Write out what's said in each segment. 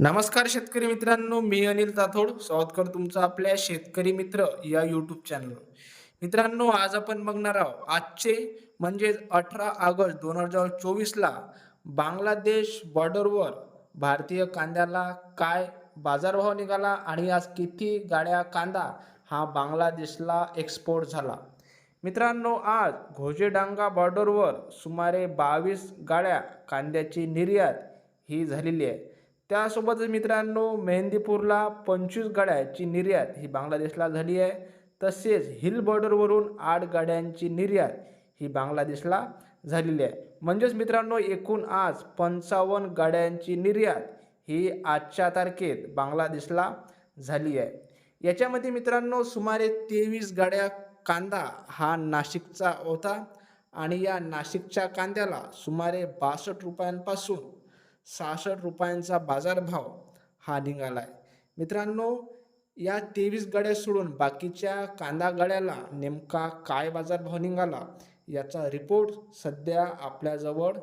नमस्कार शेतकरी मित्रांनो मी अनिल ताथोड स्वागत करतो तुमचं आपल्या शेतकरी मित्र या यूट्यूब चॅनलवर मित्रांनो आज आपण बघणार आहोत आजचे म्हणजेच अठरा ऑगस्ट दोन हजार चोवीसला बांगलादेश बॉर्डरवर भारतीय कांद्याला काय बाजारभाव निघाला आणि आज किती गाड्या कांदा हा बांगलादेशला एक्सपोर्ट झाला. मित्रांनो आज घोजेडांगा बॉर्डरवर सुमारे बावीस गाड्या कांद्याची निर्यात ही झालेली आहे. त्यासोबतच मित्रांनो मेहंदीपूरला पंचवीस गाड्यांची निर्यात ही बांगलादेशला झाली आहे. तसेच हिल बॉर्डरवरून आठ गाड्यांची निर्यात ही बांगलादेशला झालेली आहे. म्हणजेच मित्रांनो एकूण आज पंचावन्न गाड्यांची निर्यात ही आजच्या तारखेत बांगलादेशला झाली आहे. याच्यामध्ये मित्रांनो सुमारे तेवीस गाड्या कांदा हा नाशिकचा होता आणि या नाशिकच्या कांद्याला सुमारे बासष्ट रुपयांपासून सहासष्ट रुपयांचा बाजारभाव हा निघाला आहे मित्रांनो या तेवीस गाड्या सोडून बाकीच्या कांदा गाड्याला नेमका काय बाजारभाव निघाला याचा रिपोर्ट सध्या आपल्याजवळ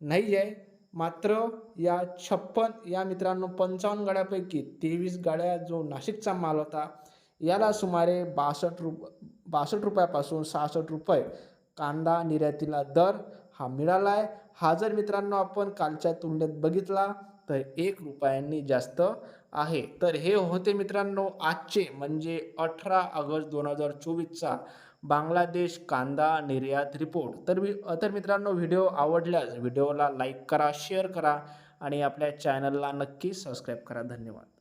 नाही आहे मात्र या छप्पन या मित्रांनो पंचावन्न गाड्यापैकी तेवीस गाड्या जो नाशिकचा माल होता याला सुमारे बासष्ट रुप बासष्ट रुपयापासून सहासष्ट रुपये कांदा निर्यातीला दर हा मिळाला आहे हा जर मित्रांनो आपण कालच्या तुलनेत बघितला तर एक रुपयांनी जास्त आहे. तर हे होते मित्रांनो आजचे म्हणजे अठरा ऑगस्ट दोन हजार चोवीसचा बांगलादेश कांदा निर्यात रिपोर्ट. तर मी तर मित्रांनो व्हिडिओ आवडल्यास व्हिडिओला लाईक करा शेअर करा आणि आपल्या चॅनलला नक्की सबस्क्राईब करा. धन्यवाद.